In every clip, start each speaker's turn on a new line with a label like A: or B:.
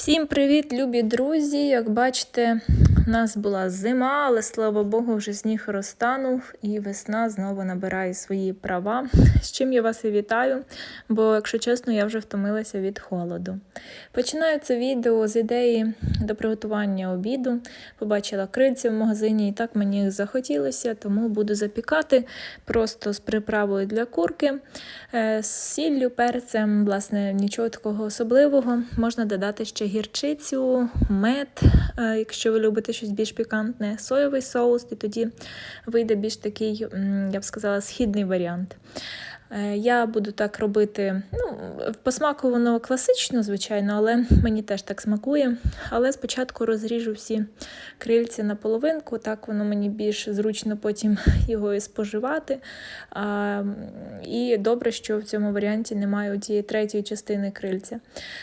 A: Всім привіт, любі друзі! Як бачите, у нас була зима, але слава Богу, вже сніг розтанув і весна знову набирає свої права. З чим я вас і вітаю, бо, якщо чесно, я вже втомилася від холоду. Починаю це відео з ідеї до приготування обіду. Побачила крильці в магазині, і так мені їх захотілося, тому буду запікати просто з приправою для курки, е, з сіллю, перцем, власне, нічого такого особливого. Можна додати ще гірчицю, мед, е, якщо ви любите щось більш пікантне, соєвий соус, і тоді вийде більш такий, я б сказала, східний варіант. Е, Я буду так робити. Ну, по класично, звичайно, але мені теж так смакує. Але спочатку розріжу всі крильці на половинку, так воно мені більш зручно потім його і споживати. А, і добре, що в цьому варіанті немає тієї третьої частини крильця.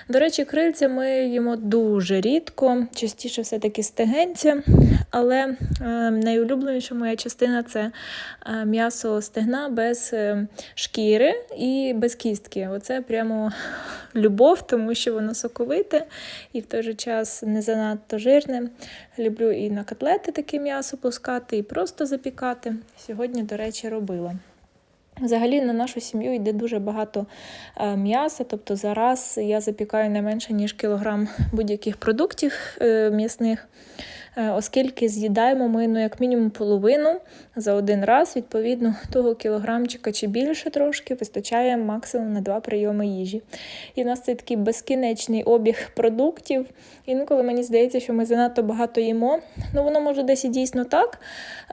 A: До речі, крильця ми їмо дуже рідко, частіше все-таки стегенця, але е, найулюбленіша моя частина це е, м'ясо стегна без е, шкіри і без кістки. Оце прямо любов, тому що воно соковите і в той же час не занадто жирне. Люблю і на котлети таке м'ясо пускати, і просто запікати. Сьогодні, до речі, робила. Взагалі на нашу сім'ю йде дуже багато е, м'яса, тобто зараз я запікаю не менше, ніж кілограм будь-яких продуктів е, м'ясних, оскільки з'їдаємо ми ну, як мінімум половину за один раз, відповідно, того кілограмчика чи більше трошки вистачає максимум на два прийоми їжі. І в нас це такий безкінечний обіг продуктів. Інколи мені здається, що ми занадто багато їмо. Ну, воно може десь і дійсно так,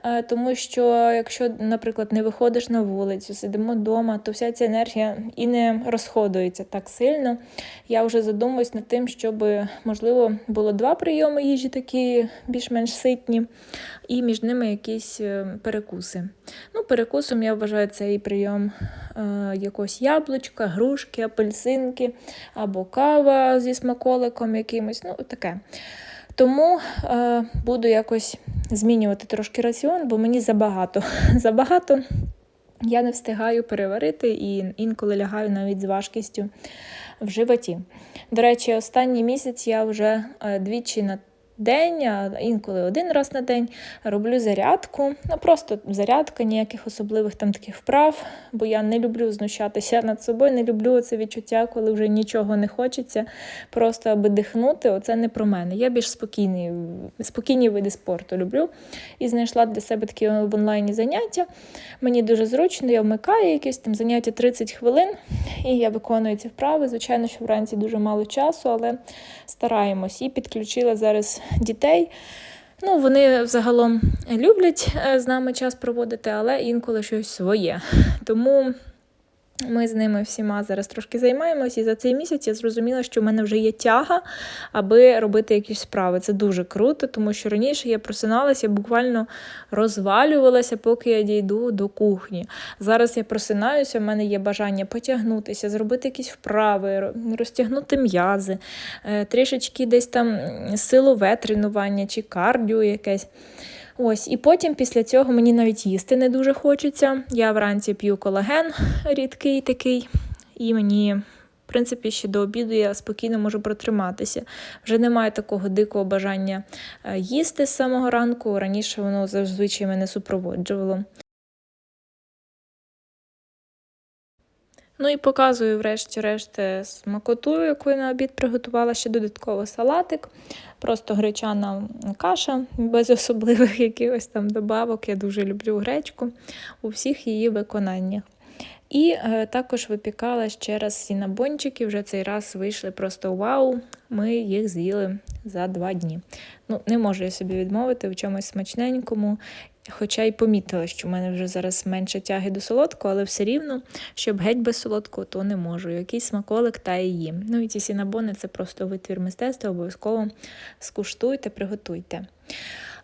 A: е, тому що якщо, наприклад, не виходиш на вулицю, сидимо вдома, то вся ця енергія і не розходується так сильно. Я вже задумуюсь над тим, щоб, можливо, було два прийоми їжі такі більш-менш ситні, і між ними якісь е, перекуси. Ну, перекусом я вважаю цей прийом е, якогось яблучка, грушки, апельсинки або кава зі смаколиком якимось. Ну, таке. Тому е, буду якось змінювати трошки раціон, бо мені забагато. забагато. Я не встигаю переварити і інколи лягаю навіть з важкістю в животі. До речі, останній місяць я вже е, двічі на день, а інколи один раз на день роблю зарядку. Ну просто зарядка, ніяких особливих там таких вправ, бо я не люблю знущатися над собою, не люблю це відчуття, коли вже нічого не хочеться, просто аби дихнути. Оце не про мене. Я більш спокійний, спокійні види спорту люблю. І знайшла для себе такі в онлайні заняття. Мені дуже зручно, я вмикаю якісь там заняття 30 хвилин, і я виконую ці вправи. Звичайно, що вранці дуже мало часу, але стараємось. І підключила зараз дітей. Ну, вони взагалом люблять е, з нами час проводити, але інколи щось своє. Тому ми з ними всіма зараз трошки займаємось, і за цей місяць я зрозуміла, що в мене вже є тяга, аби робити якісь справи. Це дуже круто, тому що раніше я просиналася, буквально розвалювалася, поки я дійду до кухні. Зараз я просинаюся, в мене є бажання потягнутися, зробити якісь вправи, розтягнути м'язи, е, трішечки десь там силове тренування чи кардіо якесь. Ось, і потім після цього мені навіть їсти не дуже хочеться. Я вранці п'ю колаген рідкий такий, і мені, в принципі, ще до обіду я спокійно можу протриматися. Вже немає такого дикого бажання е, їсти з самого ранку. Раніше воно зазвичай мене супроводжувало. Ну і показую, врешті-решт, е, смакоту, яку я на обід приготувала ще додатково салатик. Просто гречана каша без особливих якихось там добавок. Я дуже люблю гречку у всіх її виконаннях. І е, також випікала ще раз сінабончики. Вже цей раз вийшли просто вау. Ми їх з'їли за два дні. Ну, не можу я собі відмовити в чомусь смачненькому. Хоча й помітила, що в мене вже зараз менше тяги до солодкого, але все рівно, щоб геть без солодкого, то не можу. Якийсь смаколик та і їм. Ну і ці сінабони це просто витвір мистецтва, обов'язково скуштуйте, приготуйте.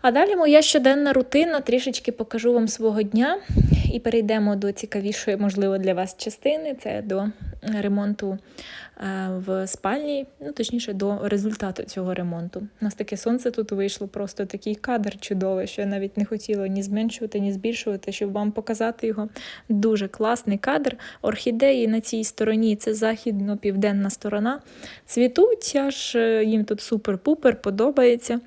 A: А далі моя щоденна рутина, трішечки покажу вам свого дня і перейдемо до цікавішої, можливо, для вас частини це до ремонту е, в спальні, ну точніше, до результату цього ремонту. У нас таке сонце тут вийшло, просто такий кадр чудовий, що я навіть не хотіла ні зменшувати, ні збільшувати, щоб вам показати його. Дуже класний кадр. Орхідеї на цій стороні це західно-південна сторона. Цвітуть, аж е, їм тут супер-пупер, подобається.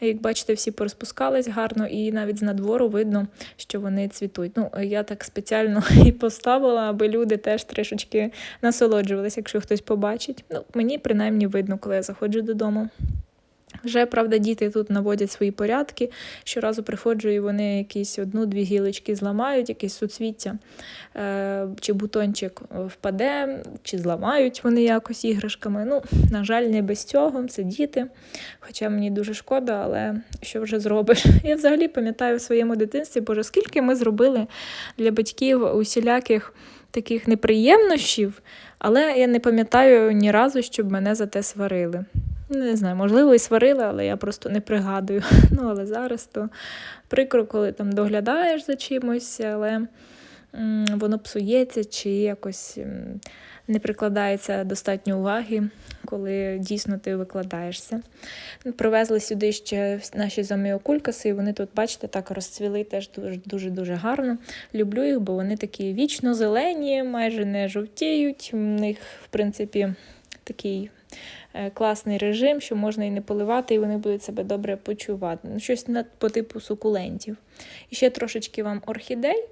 A: Як бачите, всі порозпускались гарно, і навіть з надвору видно, що вони цвітуть. Ну, Я так спеціально і поставила, аби люди теж трішечки насолоджувалися, якщо хтось побачить. Ну, Мені принаймні видно, коли я заходжу додому. Вже, правда, діти тут наводять свої порядки. Щоразу приходжу, і вони якісь одну-дві гілочки зламають, якесь суцвіття, е, чи бутончик впаде, чи зламають вони якось іграшками. Ну, На жаль, не без цього, це діти. Хоча мені дуже шкода, але що вже зробиш? Я взагалі пам'ятаю в своєму дитинстві, боже, скільки ми зробили для батьків усіляких таких неприємнощів, але я не пам'ятаю ні разу, щоб мене за те сварили. Не знаю, можливо, і сварили, але я просто не пригадую. Ну, але зараз то прикро, коли там доглядаєш за чимось, але воно псується чи якось не прикладається достатньо уваги, коли дійсно ти викладаєшся. Привезли сюди ще наші заміокулькаси, і вони тут, бачите, так розцвіли теж дуже-дуже гарно. Люблю їх, бо вони такі вічно зелені, майже не жовтіють. У них, в принципі, такий. Е, класний режим, що можна і не поливати, і вони будуть себе добре почувати. Ну, Щось по типу сукулентів. І ще трошечки вам орхідей.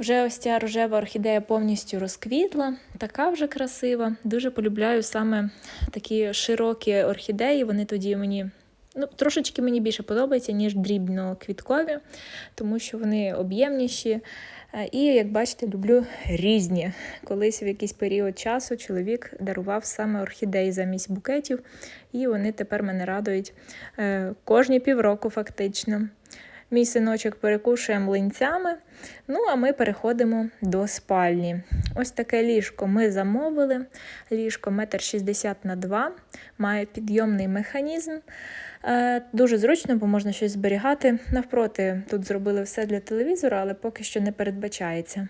A: Вже ось ця рожева орхідея повністю розквітла, така вже красива. Дуже полюбляю саме такі широкі орхідеї. Вони тоді мені ну, трошечки мені більше подобаються, ніж дрібно-квіткові, тому що вони об'ємніші. Е, і, як бачите, люблю різні. Колись в якийсь період часу чоловік дарував саме орхідеї замість букетів, і вони тепер мене радують е, кожні півроку, фактично. Мій синочок перекушує млинцями. Ну, а ми переходимо до спальні. Ось таке ліжко ми замовили. Ліжко 1,60 м на 2 має підйомний механізм. Е, дуже зручно, бо можна щось зберігати. Навпроти, тут зробили все для телевізора, але поки що не передбачається.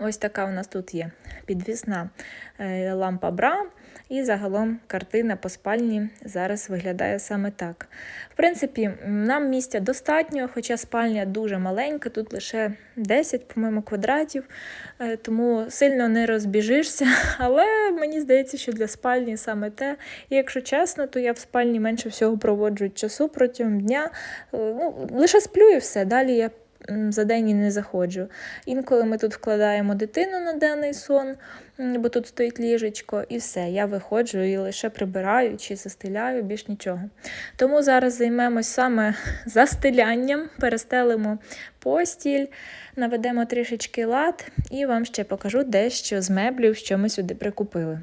A: Ось така у нас тут є підвісна е, лампа бра. І загалом картина по спальні зараз виглядає саме так. В принципі, нам місця достатньо, хоча спальня дуже маленька, тут лише 10, по-моєму, квадратів, е, тому сильно не розбіжишся. Але мені здається, що для спальні саме те. І якщо чесно, то я в спальні менше всього проводжу часу протягом дня. Е, ну, Лише сплю і все. Далі я за день і не заходжу. Інколи ми тут вкладаємо дитину на денний сон, бо тут стоїть ліжечко, і все. Я виходжу і лише прибираю чи застеляю, більш нічого. Тому зараз займемось саме застелянням, перестелимо постіль, наведемо трішечки лад і вам ще покажу дещо з меблів, що ми сюди прикупили.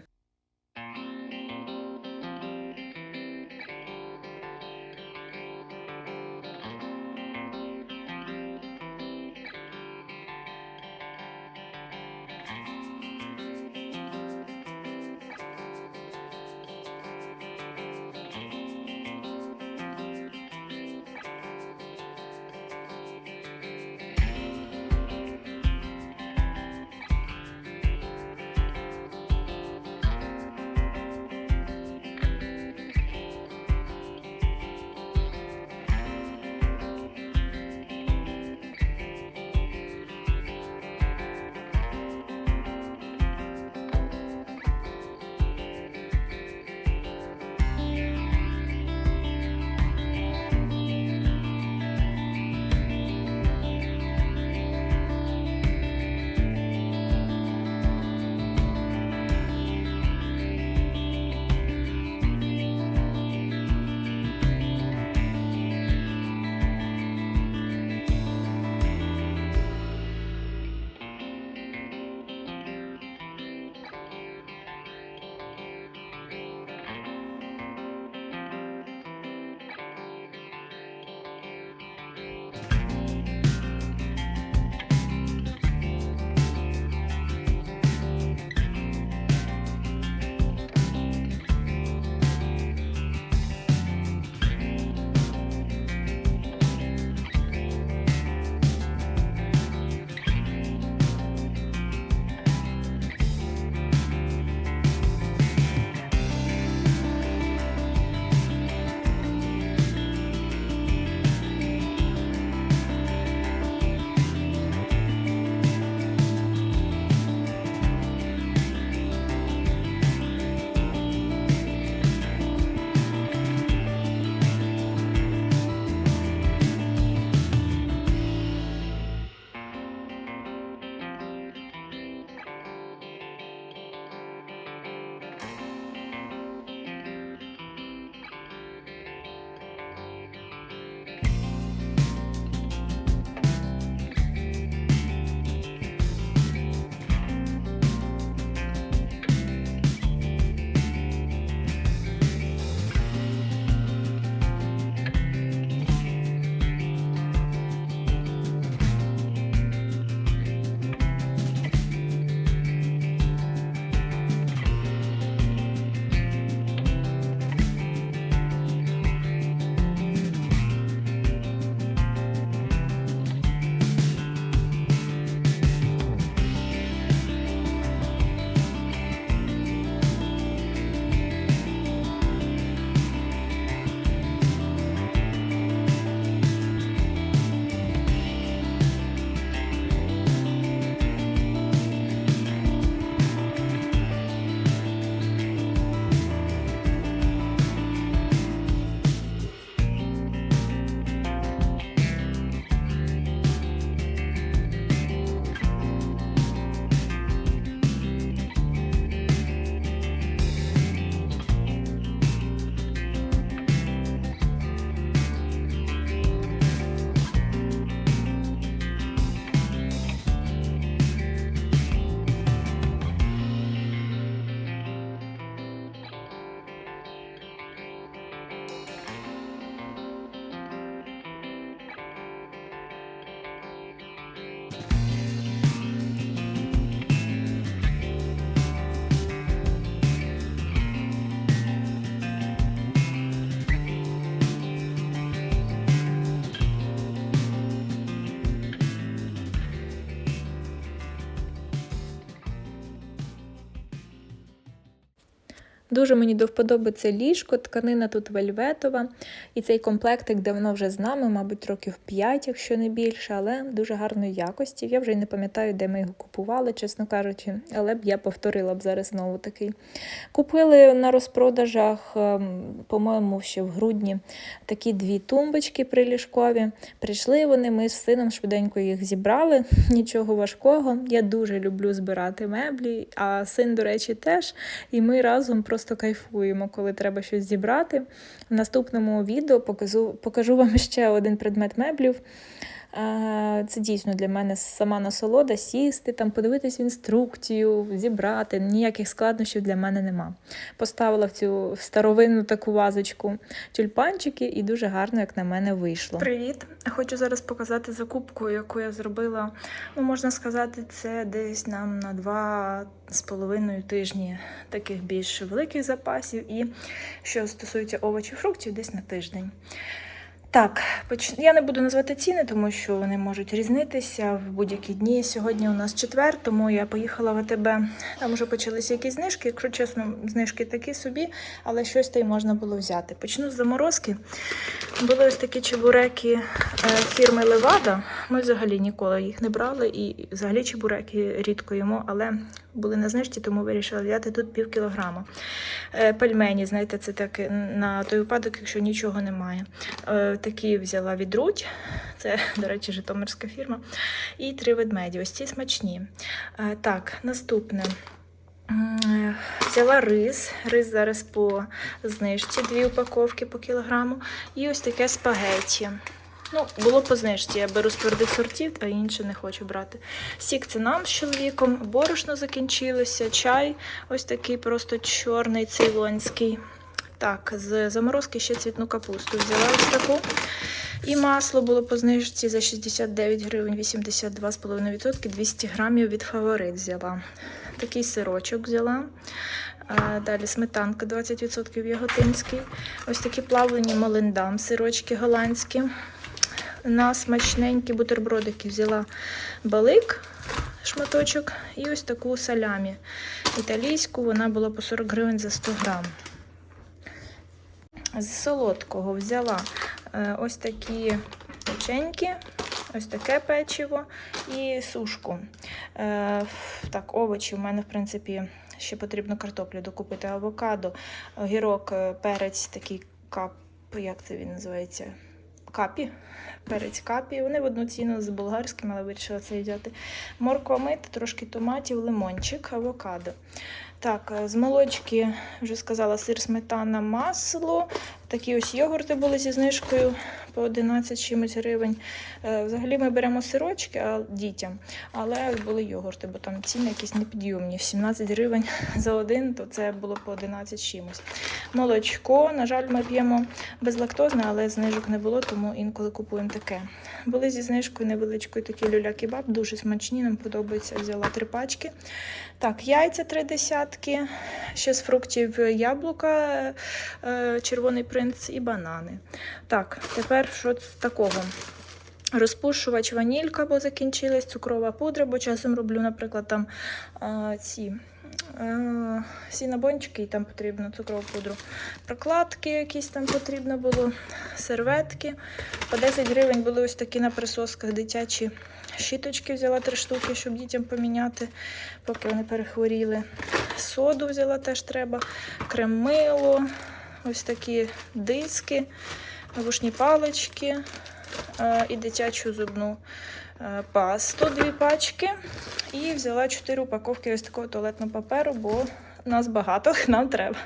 A: Дуже мені до вподоби це ліжко, тканина тут вельветова. І цей комплектик давно вже з нами, мабуть, років 5, якщо не більше, але дуже гарної якості. Я вже й не пам'ятаю, де ми його купували, чесно кажучи, але б я повторила б зараз знову такий. Купили на розпродажах, ем, по-моєму, ще в грудні такі дві тумбочки приліжкові. Прийшли вони, ми з сином швиденько їх зібрали, нічого важкого. Я дуже люблю збирати меблі, а син, до речі, теж. І ми разом просто кайфуємо, коли треба щось зібрати. В наступному відео покажу, покажу вам ще один предмет меблів. Е, Це дійсно для мене сама насолода сісти, там, подивитись в інструкцію, зібрати. Ніяких складнощів для мене нема. Поставила в цю старовинну таку вазочку тюльпанчики, і дуже гарно, як на мене, вийшло. Привіт! Хочу зараз показати закупку, яку я зробила. Ну, можна сказати, це десь нам на два з половиною тижні таких більш великих запасів. І що стосується овочів, фруктів, десь на тиждень. Так, я не буду назвати ціни, тому що вони можуть різнитися в будь-які дні. Сьогодні у нас четвер, тому я поїхала в АТБ. Там вже почалися якісь знижки. Якщо чесно, знижки такі собі, але щось та й можна було взяти. Почну з заморозки. Були ось такі чебуреки е, фірми Левада. Ми взагалі ніколи їх не брали, і взагалі чебуреки рідко їмо, але були на знижці, тому вирішила взяти тут пів кілограма. Е, Пельмені, знаєте, це таке на той випадок, якщо нічого немає. Е, Такі взяла відруть, це, до речі, житомирська фірма. І три ведмеді. Ось ці смачні. Е, Так, наступне. Взяла рис. Рис зараз по знижці, дві упаковки по кілограму. І ось таке спагетті. Ну, було по знижці. Я беру з твердих сортів, а інше не хочу брати. Сік це нам з чоловіком, борошно закінчилося, чай ось такий просто чорний цейлонський. Так, з заморозки ще цвітну капусту взяла ось таку. І масло було по знижці за 69 гривень, 82,5%, 200 грамів від фаворит взяла. Такий сирочок взяла. Далі сметанка 20% яготинський. Ось такі плавлені молендам, сирочки голландські. На смачненькі бутербродики взяла балик, шматочок, і ось таку салямі італійську. Вона була по 40 гривень за 100 грам. З солодкого взяла е, ось такі печеньки, ось таке печиво і сушку. Е, Так, овочі в мене, в принципі, ще потрібно картоплю докупити, авокадо, огірок, е, перець, такий кап, як це він називається? Капі. Перець капі. Вони в одну ціну з болгарським, але вирішила це взяти. Морква мита, трошки томатів, лимончик, авокадо. Так, е, з молочки вже сказала сир, сметана, масло. Такі ось йогурти були зі знижкою по 11 чимось гривень. Е, Взагалі ми беремо сирочки а, дітям, але були йогурти, бо там ціни якісь непідйомні. 17 гривень за один, то це було по 11 чимось. Молочко, на жаль, ми п'ємо безлактозне, але знижок не було, тому інколи купуємо таке. Були зі знижкою невеличкою такі люля-кебаб, дуже смачні, нам подобається. Взяла три пачки. Так, яйця три десятки, ще з фруктів яблука, е, червоний принц і банани. Так, тепер що з такого? Розпушувач ванілька, бо закінчилась, цукрова пудра, бо часом роблю, наприклад, там ці е, сінабончики, і там потрібно цукрову пудру. Прокладки якісь там потрібно було, серветки. По 10 гривень були ось такі на присосках дитячі щіточки взяла три штуки, щоб дітям поміняти, поки вони перехворіли. Соду взяла теж треба, крем-мило, ось такі диски, вушні палички е, і дитячу зубну пасту, дві пачки. І взяла 4 упаковки ось такого туалетного паперу, бо нас багато, нам треба.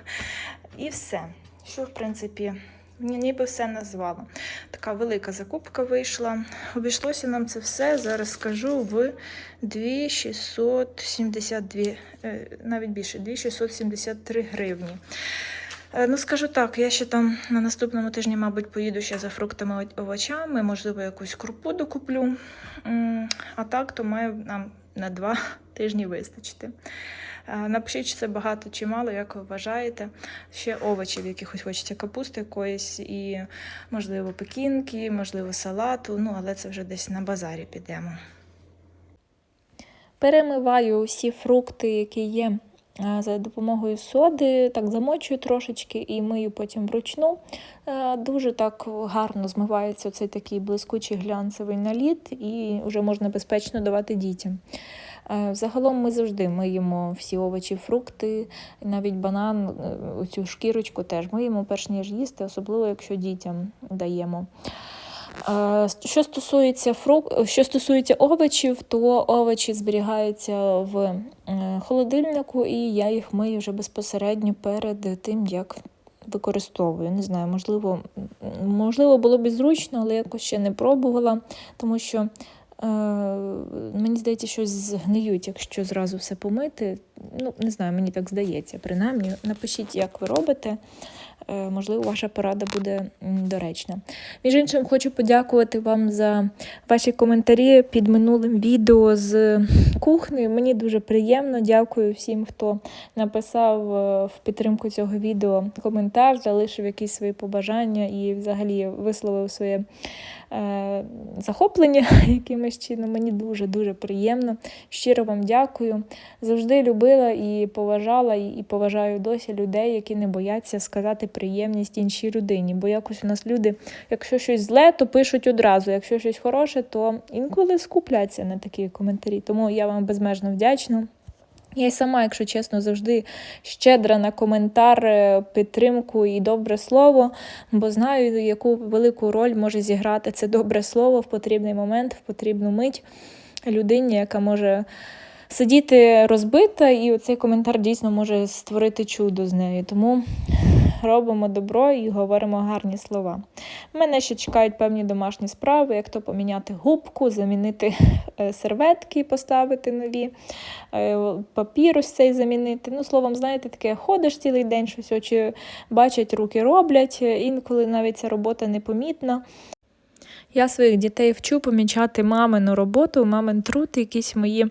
A: І все. Що, в принципі, ніби все назвала. Така велика закупка вийшла. Обійшлося нам це все, зараз скажу, в 2672, е, навіть більше, 2673 гривні. Е, Ну, скажу так, я ще там на наступному тижні, мабуть, поїду ще за фруктами овочами, можливо, якусь крупу докуплю. А так, то має нам на два тижні вистачити. Е, Напишіть, чи це багато чи мало, як ви вважаєте. Ще овочів, якихось хочеться капусти якоїсь, і, можливо, пекінки, можливо, салату, ну, але це вже десь на базарі підемо. Перемиваю усі фрукти, які є за допомогою соди, так замочую трошечки і мию потім вручну. Е, Дуже так гарно змивається цей такий блискучий глянцевий наліт, і вже можна безпечно давати дітям. Е, Загалом ми завжди миємо всі овочі, фрукти, навіть банан, е, оцю шкірочку теж миємо, перш ніж їсти, особливо якщо дітям даємо. Е, Що стосується фрук... що стосується овочів, то овочі зберігаються в е, холодильнику, і я їх мию вже безпосередньо перед тим, як використовую. Не знаю, можливо, можливо, було б зручно, але якось ще не пробувала, тому що е, мені здається, щось згниють, якщо зразу все помити. Ну, не знаю, мені так здається, принаймні. Напишіть, як ви робите. Е, Можливо, ваша порада буде доречна. Між іншим, хочу подякувати вам за ваші коментарі під минулим відео з кухні. Мені дуже приємно. Дякую всім, хто написав е, в підтримку цього відео коментар, залишив якісь свої побажання і взагалі висловив своє е, захоплення якимось чином. Мені дуже-дуже приємно. Щиро вам дякую. Завжди любила і поважала, і поважаю досі людей, які не бояться сказати приємність іншій людині. Бо якось у нас люди, якщо щось зле, то пишуть одразу. Якщо щось хороше, то інколи скупляться на такі коментарі. Тому я вам безмежно вдячна. Я й сама, якщо чесно, завжди щедра на коментар, е, підтримку і добре слово, бо знаю, яку велику роль може зіграти це добре слово в потрібний момент, в потрібну мить людині, яка може сидіти розбита, і оцей коментар дійсно може створити чудо з нею. Тому робимо добро і говоримо гарні слова. Мене ще чекають певні домашні справи, як то поміняти губку, замінити е, серветки, поставити нові, е, папір ось цей замінити. Ну, словом, знаєте, таке ходиш цілий день, щось очі бачать, руки роблять. е, Інколи навіть ця робота непомітна. Я своїх дітей вчу помічати мамину роботу, мамин труд, якісь мої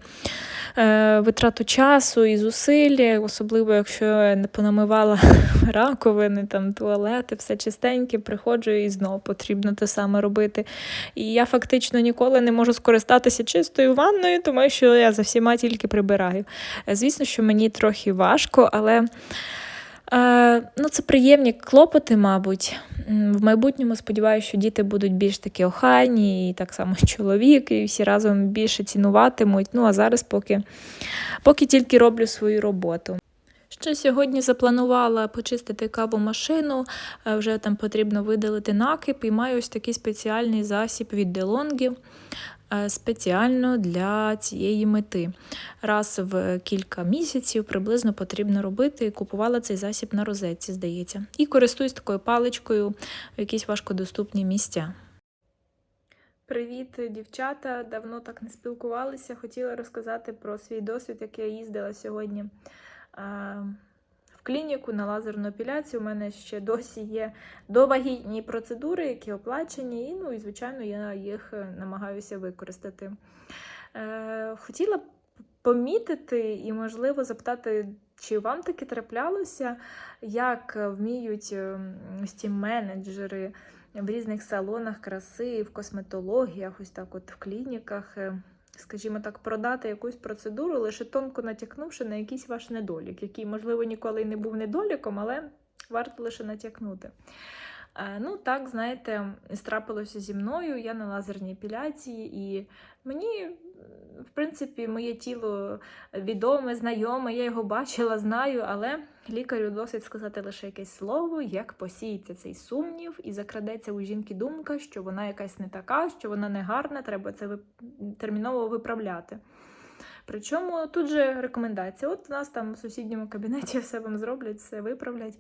A: витрату часу і зусиль, особливо якщо я не понамивала раковини, там, туалети, все чистеньке, приходжу і знову потрібно те саме робити. І я фактично ніколи не можу скористатися чистою ванною, тому що я за всіма тільки прибираю. Е, Звісно, що мені трохи важко, але. Е, ну, це приємні клопоти, мабуть. В майбутньому сподіваюся, що діти будуть більш такі охайні, і так само чоловік, і всі разом більше цінуватимуть. Ну, а зараз поки, поки тільки роблю свою роботу. Ще сьогодні запланувала почистити кавомашину, е, вже там потрібно видалити накип, і маю ось такий спеціальний засіб від е, спеціально для цієї мети. Раз в кілька місяців приблизно потрібно робити. Купувала цей засіб на розетці, здається. І користуюсь такою паличкою в якісь важкодоступні місця. Привіт, дівчата! Давно так не спілкувалися. Хотіла розказати про свій досвід, як я їздила сьогодні е, клініку на лазерну епіляцію. У мене ще досі є довагітні процедури, які оплачені, і, ну, і звичайно, я їх е, намагаюся використати. Е, Хотіла помітити і, можливо, запитати, чи вам таки траплялося, як вміють ем, ось ці менеджери в різних салонах краси, в косметологіях, ось так от в клініках, е, скажімо так, продати якусь процедуру, лише тонко натякнувши на якийсь ваш недолік, який, можливо, ніколи й не був недоліком, але варто лише натякнути. Е, Ну, так, знаєте, страпилося зі мною. Я на лазерній епіляції, і мені, в принципі, моє тіло відоме, знайоме, я його бачила, знаю, але лікарю досить сказати лише якесь слово, як посіється цей сумнів, і закрадеться у жінки думка, що вона якась не така, що вона не гарна, треба це терміново виправляти. Причому тут же рекомендація: от у нас там в сусідньому кабінеті все вам зроблять, все виправлять.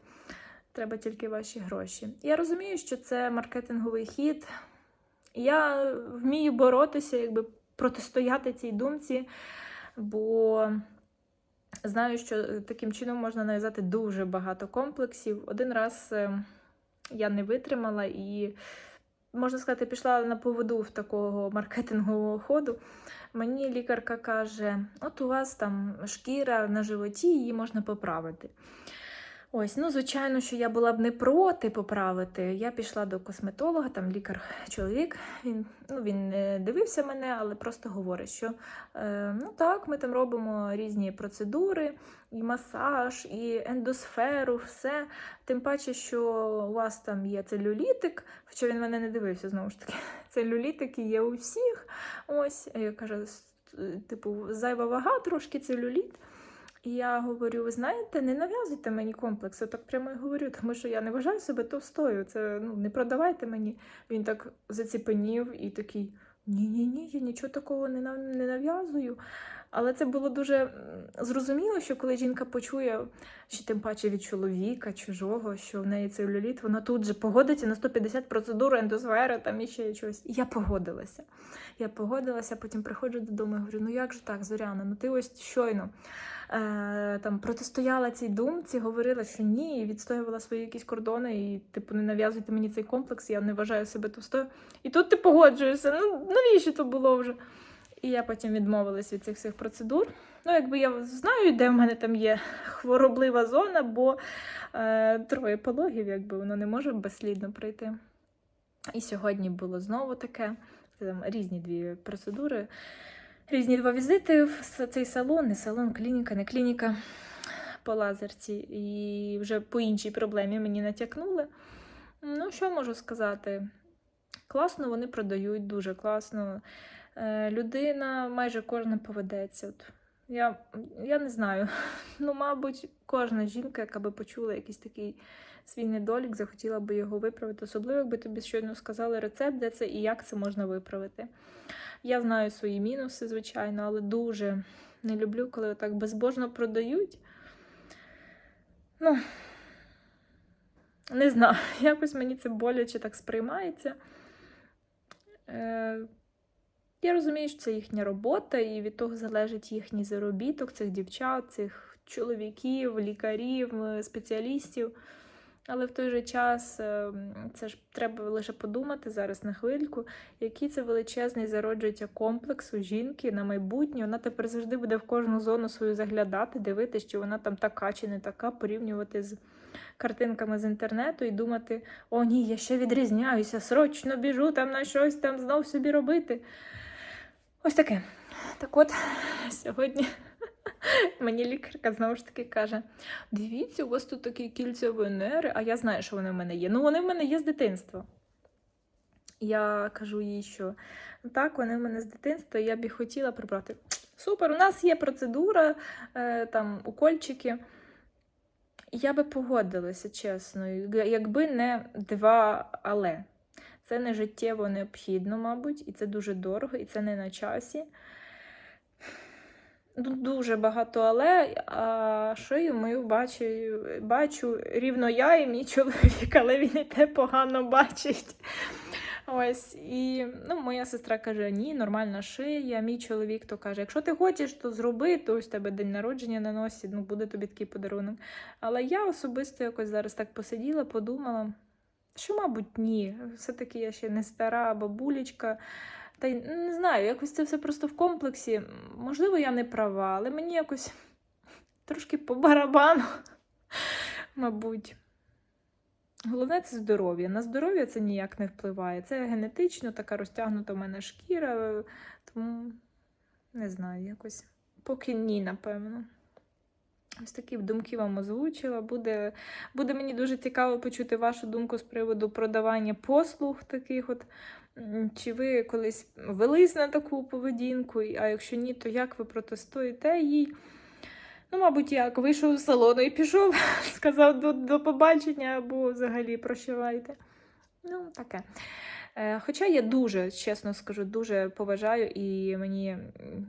A: Треба тільки ваші гроші. Я розумію, що це маркетинговий хід. Я вмію боротися, якби протистояти цій думці, бо знаю, що таким чином можна нав'язати дуже багато комплексів. Один раз е, я не витримала і, можна сказати, пішла на поводу в такого маркетингового ходу. Мені лікарка каже: от у вас там шкіра на животі, її можна поправити. Ось, ну звичайно, що я була б не проти поправити. Я пішла до косметолога, там лікар-чоловік. Він ну він не дивився мене, але просто говорить, що е, ну так, ми там робимо різні процедури, і масаж, і ендосферу, все. Тим паче, що у вас там є целюлітик, хоча він мене не дивився знову ж таки. Целюлітики є у всіх. Ось я кажу, типу, зайва вага, трошки целюліт. І я говорю: ви знаєте, не нав'язуйте мені комплекси. Так прямо і говорю, тому що я не вважаю себе товстою. Це ну не продавайте мені. Він так заціпенів і такий: ні-ні, ні, я нічого такого не нав'язую. Але це було дуже зрозуміло, що коли жінка почує, чи тим паче від чоловіка чужого, що в неї целюліт, вона тут же погодиться на 150 процедур ендосфери, там і ще щось. І я погодилася. Я погодилася, потім приходжу додому і говорю: ну як же так, Зоряна, ну ти ось щойно е, там протистояла цій думці, говорила, що ні, і відстоювала свої якісь кордони, і типу не нав'язуйте мені цей комплекс, я не вважаю себе товстою. І тут ти погоджуєшся. Ну навіщо то було вже? І я потім відмовилась від цих всіх процедур. Ну, якби я знаю, де в мене там є хвороблива зона, бо е, троє пологів, якби воно не може безслідно пройти. І сьогодні було знову таке. Там різні дві процедури, різні два візити в цей салон, не салон, клініка, не клініка по лазерці. І вже по іншій проблемі мені натякнули. Ну, що можу сказати? Класно вони продають, дуже класно. Е, людина майже кожна поведеться. От я, я не знаю. Ну, мабуть, кожна жінка, яка би почула якийсь такий свій недолік, захотіла би його виправити. Особливо, якби тобі щойно сказали рецепт, де це і як це можна виправити. Я знаю свої мінуси, звичайно, але дуже не люблю, коли так безбожно продають. Ну, не знаю, якось мені це боляче так сприймається. Е, я розумію, що це їхня робота, і від того залежить їхній заробіток цих дівчат, цих чоловіків, лікарів, е, спеціалістів. Але в той же час е, це ж треба лише подумати зараз на хвильку, який це величезний зароджується комплекс у жінки на майбутнє. Вона тепер завжди буде в кожну зону свою заглядати, дивитися, чи вона там така чи не така, порівнювати з картинками з інтернету і думати: о, ні, я ще відрізняюся, срочно біжу там на щось там знов собі робити. Ось таке. Так от, сьогодні мені лікарка знову ж таки каже: дивіться, у вас тут такі кільця Венери, а я знаю, що вони в мене є. Ну, вони в мене є з дитинства. Я кажу їй, що «Ну так, вони в мене з дитинства, я б і хотіла прибрати. Супер, у нас є процедура, е, там укольчики. Я би погодилася, чесно, якби не два але. Це не життєво необхідно, мабуть, і це дуже дорого, і це не на часі. Дуже багато але, а шию мою бачу, бачу рівно я і мій чоловік, але він і те погано бачить. Ось, і ну, моя сестра каже: ні, нормальна шия. Мій чоловік то каже: якщо ти хочеш, то зроби, то ось тебе день народження на носі, ну буде тобі такий подарунок. Але я особисто якось зараз так посиділа, подумала, що, мабуть, ні. Все-таки я ще не стара бабулечка. Та й не знаю, якось це все просто в комплексі. Можливо, я не права, але мені якось трошки по барабану, мабуть. Головне це здоров'я. На здоров'я це ніяк не впливає. Це генетично така розтягнута в мене шкіра, тому не знаю, якось поки ні, напевно. Ось такі думки вам озвучила. Буде, буде мені дуже цікаво почути вашу думку з приводу продавання послуг таких от. Чи ви колись велись на таку поведінку, а якщо ні, то як ви протестуєте їй? Ну, мабуть, як вийшов з салону і пішов, сказав до, до побачення або взагалі прощавайте. Ну, таке. Е, Хоча я дуже, чесно скажу, дуже поважаю і мені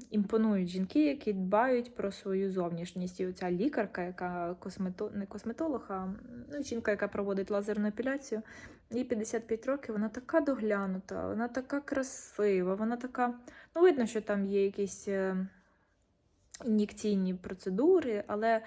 A: імпонують жінки, які дбають про свою зовнішність. І оця лікарка, яка космето... не косметолог, а ну, жінка, яка проводить лазерну епіляцію, їй 55 років, вона така доглянута, вона така красива, вона така. Ну, видно, що там є якісь е, ін'єкційні процедури, але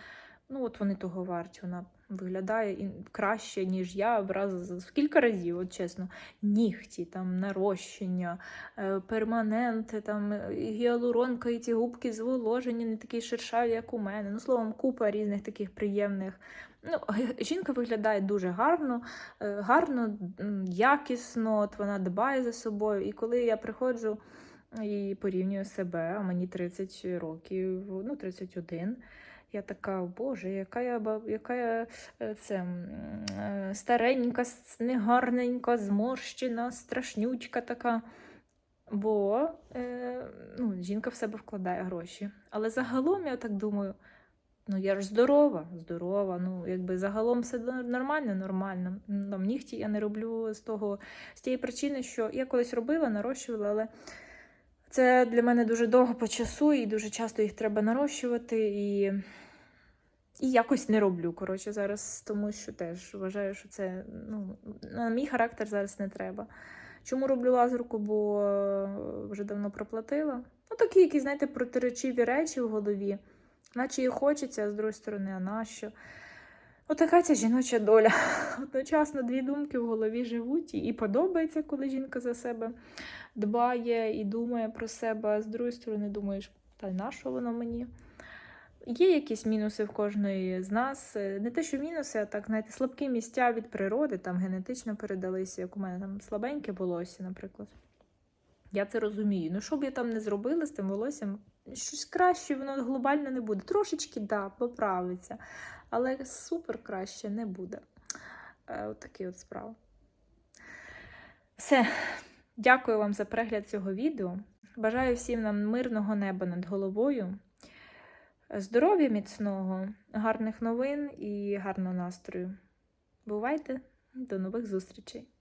A: ну, от вони того варті. Вона виглядає краще, ніж я в раз в кілька разів, от чесно. Нігті, там нарощення, е, перманенти, там е, гіалуронка і ці губки зволожені, не такі шершаві, як у мене. Ну, словом, купа різних таких приємних Ну, жінка виглядає дуже гарно, е, гарно, якісно, от вона дбає за собою. І коли я приходжу і порівнюю себе, а мені 30 років, ну 31, я така, боже, яка я, яка я е, це, е, старенька, негарненька, зморщена, страшнючка така. Бо е, ну, жінка в себе вкладає гроші. Але загалом я так думаю, ну я ж здорова, здорова. Ну, якби загалом все нормально, нормально. Там нігті я не роблю з того, з тієї причини, що я колись робила, нарощувала, але це для мене дуже довго по часу, і дуже часто їх треба нарощувати. І, і якось не роблю. Коротше, зараз, тому що теж вважаю, що це ну, на мій характер зараз не треба. Чому роблю лазерку? Бо е, вже давно проплатила. Ну, такі якісь, знаєте, протиречиві речі в голові, наче і хочеться, а з другої сторони, а нащо? Отака ця жіноча доля. Одночасно дві думки в голові живуть, і- подобається, коли жінка за себе дбає і думає про себе, а з другої сторони, думаєш, та й на воно мені? Є якісь мінуси в кожної з нас. Е, Не те, що мінуси, а так, знаєте, слабкі місця від природи, там генетично передалися, як у мене там слабеньке волосся, наприклад. Я це розумію. Ну, що б я там не зробила з тим волоссям, щось краще, воно глобально не буде. Трошечки, да, поправиться, але супер краще не буде. Е, от такі от справи. Все. Дякую вам за перегляд цього відео. Бажаю всім нам мирного неба над головою, здоров'я міцного, гарних новин і гарного настрою. Бувайте! До нових зустрічей!